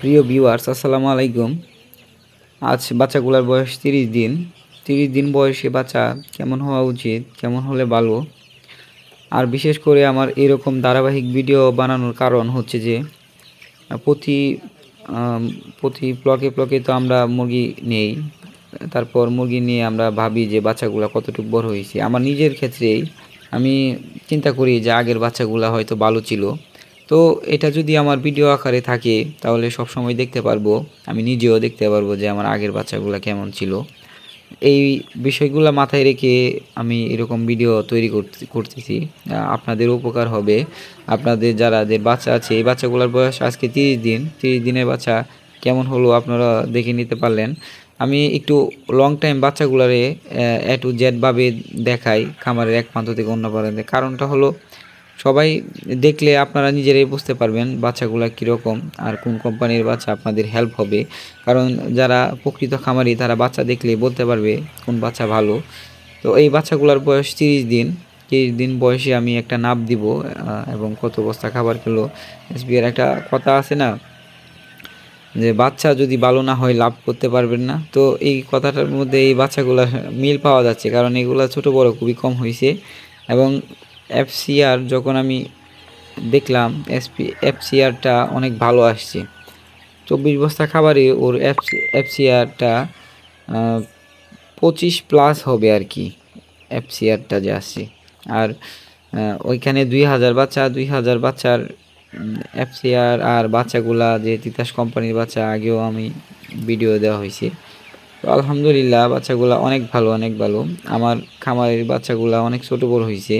প্রিয় ভিউয়ার্স আসসালামু আলাইকুম। আজ বাচ্চাগুলোর বয়স তিরিশ দিন। তিরিশ দিন বয়সে বাচ্চা কেমন হওয়া উচিত, কেমন হলে ভালো? আর বিশেষ করে আমার এরকম ধারাবাহিক ভিডিও বানানোর কারণ হচ্ছে যে, প্রতি প্রতি ব্লকে ব্লকে তো আমরা মুরগি নেই। তারপর মুরগি নিয়ে আমরা ভাবি যে বাচ্চাগুলো কতটুকু বড় হয়েছে। আমার নিজের ক্ষেত্রেই আমি চিন্তা করি যে আগের বাচ্চাগুলো হয়তো ভালো ছিল। তো এটা যদি আমার ভিডিও আকারে থাকে, তাহলে সব সময় দেখতে পারব। আমি নিজেও দেখতে পারব যে আমার আগের বাচ্চাগুলো কেমন ছিল। এই বিষয়গুলো মাথায় রেখে আমি এরকম ভিডিও তৈরি করতে, করতেছি। আপনাদের উপকার হবে। আপনাদের যারা যে বাচ্চা আছে, এই বাচ্চাগুলোর বয়স আজকে তিরিশ দিন। তিরিশ দিনের বাচ্চা কেমন হলো আপনারা দেখে নিতে পারলেন। আমি একটু লং টাইম বাচ্চাগুলারে এ টু জেডভাবে দেখাই, খামারের এক প্রান্ত থেকে অন্য প্রান্তে। কারণটা হলো সবাই দেখলে আপনারা নিজেরাই বুঝতে পারবেন বাচ্চাগুলা কীরকম আর কোন কোম্পানির বাচ্চা আপনাদের হেল্প হবে। কারণ যারা প্রকৃত খামারি, তারা বাচ্চা দেখলে বলতে পারবে কোন বাচ্চা ভালো। তো এই বাচ্চাগুলোর বয়স তিরিশ দিন। তিরিশ দিন বয়সে আমি একটা নাপ দিব এবং কত বস্তা খাবার খেলো। এসবিআর একটা কথা আছে না, যে বাচ্চা যদি ভালো না হয় লাভ করতে পারবেন না। তো এই কথাটার মধ্যে এই বাচ্চাগুলো মিল পাওয়া যাচ্ছে, কারণ এগুলো ছোট বড় খুবই কম হয়েছে এবং এফসিআর যখন আমি দেখলাম এসপি এফসিআরটা অনেক ভালো আসছে। চব্বিশ বস্তা খাবারে ওর এফসি এফসিআরটা পঁচিশ প্লাস হবে আর কি এফসিআরটা যে আসছে। আর ওইখানে দুই হাজার বাচ্চা, দুই হাজার বাচ্চার এফসিআর আর বাচ্চাগুলা যে তিতাস কোম্পানির বাচ্চা, আগেও আমি ভিডিও দেওয়া হয়েছে। তো আলহামদুলিল্লাহ, বাচ্চাগুলা অনেক ভালো অনেক ভালো। আমার খামারের বাচ্চাগুলা অনেক ছোট বড় হয়েছে।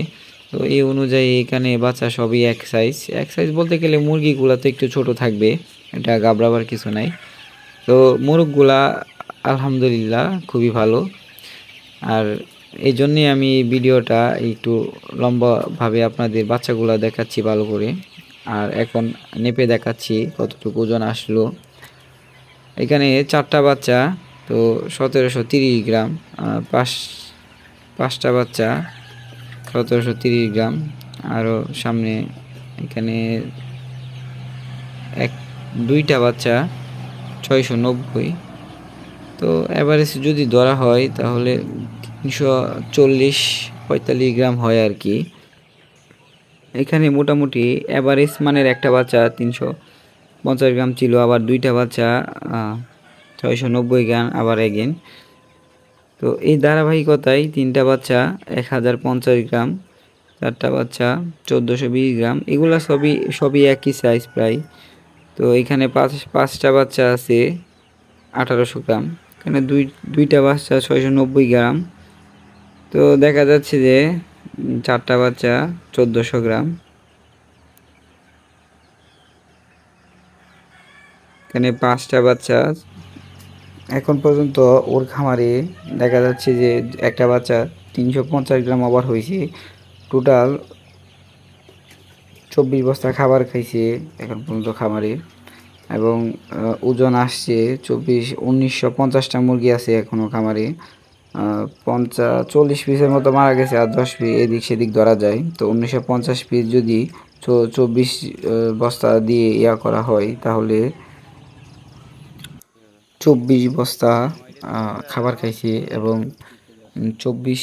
তো এই অনুযায়ী এখানে বাচ্চা সবই এক সাইজ এক সাইজ বলতে গেলে মুরগিগুলা তো একটু ছোট থাকবে, এটা গাবড়াবার কিছু নাই। তো মুরগগুলা আলহামদুলিল্লাহ খুবই ভালো। আর এই জন্যে আমি ভিডিওটা একটু লম্বাভাবে আপনাদের বাচ্চাগুলো দেখাচ্ছি ভালো করে। আর এখন নেপে দেখাচ্ছি কতটুকু ওজন আসলো। এখানে চারটা বাচ্চা, তো সতেরোশো তিরিশ গ্রাম পাঁচ, পাঁচটা বাচ্চা। সতেরোশো তিরিশ গ্রাম। আরও সামনে এখানে এক, দুইটা বাচ্চা, ছয়শো নব্বই। তো অ্যাভারেজ যদি ধরা হয়, তাহলে তিনশো চল্লিশ, পঁয়তাল্লিশ গ্রাম হয় আর কি। এখানে মোটামুটি অ্যাভারেজ মানের একটা বাচ্চা তিনশো পঞ্চাশ গ্রাম ছিল, আবার দুইটা বাচ্চা ছয়শো নব্বই গ্রাম, আবার এগেন তো এই ধারাবাহিকতায় তিনটা বাচ্চা, এক হাজার পঞ্চাশ গ্রাম, চারটা বাচ্চা, চোদ্দোশো বিশ গ্রাম, এগুলা সবই সবই একই সাইজ প্রায়। তো এখানে পাঁচ, পাঁচটা বাচ্চা আছে, আঠারোশো গ্রাম। এখানে দুই, দুইটা বাচ্চা ছয়শো নব্বই গ্রাম। তো দেখা যাচ্ছে যে চারটা বাচ্চা চোদ্দোশো গ্রাম। এখানে পাঁচটা বাচ্চা এখন পর্যন্ত ওর খামারে দেখা যাচ্ছে যে একটা বাচ্চা তিনশো পঞ্চাশ গ্রাম ওভার হয়েছে। টোটাল চব্বিশ বস্তা খাবার খাইছে এখন পর্যন্ত খামারে এবং ওজন আসছে চব্বিশ, উনিশশো পঞ্চাশটা মুরগি আছে এখনও খামারে। পঞ্চাশ চল্লিশ পিসের মতো মারা গেছে আর দশ পিস এদিক সেদিক ধরা যায়। তো উনিশশো পঞ্চাশ পিস যদি চব্বিশ বস্তা দিয়ে ইয়া করা হয় তাহলে চব্বিশ বস্তা খাবার খাইছি এবং চব্বিশ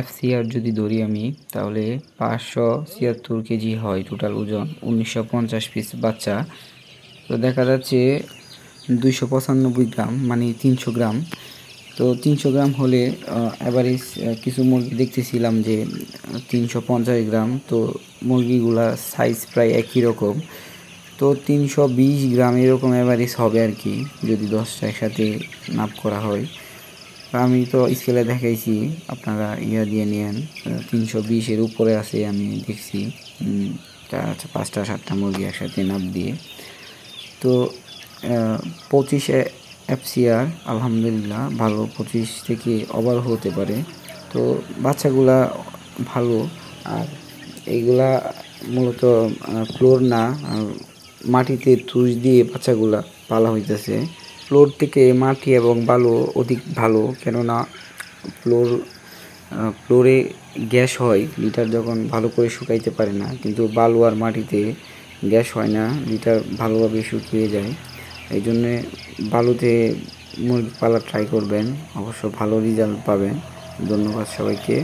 এফসিআর যদি ধরি আমি, তাহলে পাঁচশো ছিয়াত্তর কেজি হয় টোটাল ওজন, উনিশশো পঞ্চাশ পিস বাচ্চা। তো দেখা যাচ্ছে দুইশো পঁচানব্বই গ্রাম মানে তিনশো গ্রাম। তো তিনশো গ্রাম হলে অ্যাভারেজ কিছু মুরগি দেখতেছিলাম যে, তিনশো পঞ্চাশ গ্রাম। তো মুরগিগুলা সাইজ প্রায় একই রকম। তো তিনশো বিশ গ্রাম এরকম অ্যাভারেজ হবে আর কি, যদি দশটা একসাথে নাপ করা হয়। আমি তো স্কেলে দেখাইছি, আপনারা ইয়া দিয়ে নিয়েন তিনশো বিশের উপরে আছে, আমি দেখছি। পাঁচটা সাতটা মুরগি একসাথে নাপ দিয়ে। তো পঁচিশে এফসিআর আলহামদুলিল্লাহ, ভালো। পঁচিশ থেকে ওভার হতে পারে। তো, বাচ্চাগুলা ভালো। আর এইগুলা মূলত ফ্লোর না মাটিতে তুষ দিয়ে বাচ্চাগুলা পালা হইতেছে। ফ্লোর থেকে মাটি এবং বালু অধিক ভালো, কেননা ফ্লোর ফ্লোরে গ্যাস হয়, লিটার যখন ভালো করে শুকাইতে পারে না, কিন্তু বালু আর মাটিতে গ্যাস হয় না, লিটার ভালোভাবে শুকিয়ে যায়। এই জন্যে বালুতে মুরগি পালা ট্রাই করবেন, অবশ্য ভালো রেজাল্ট পাবেন। ধন্যবাদ সবাইকে।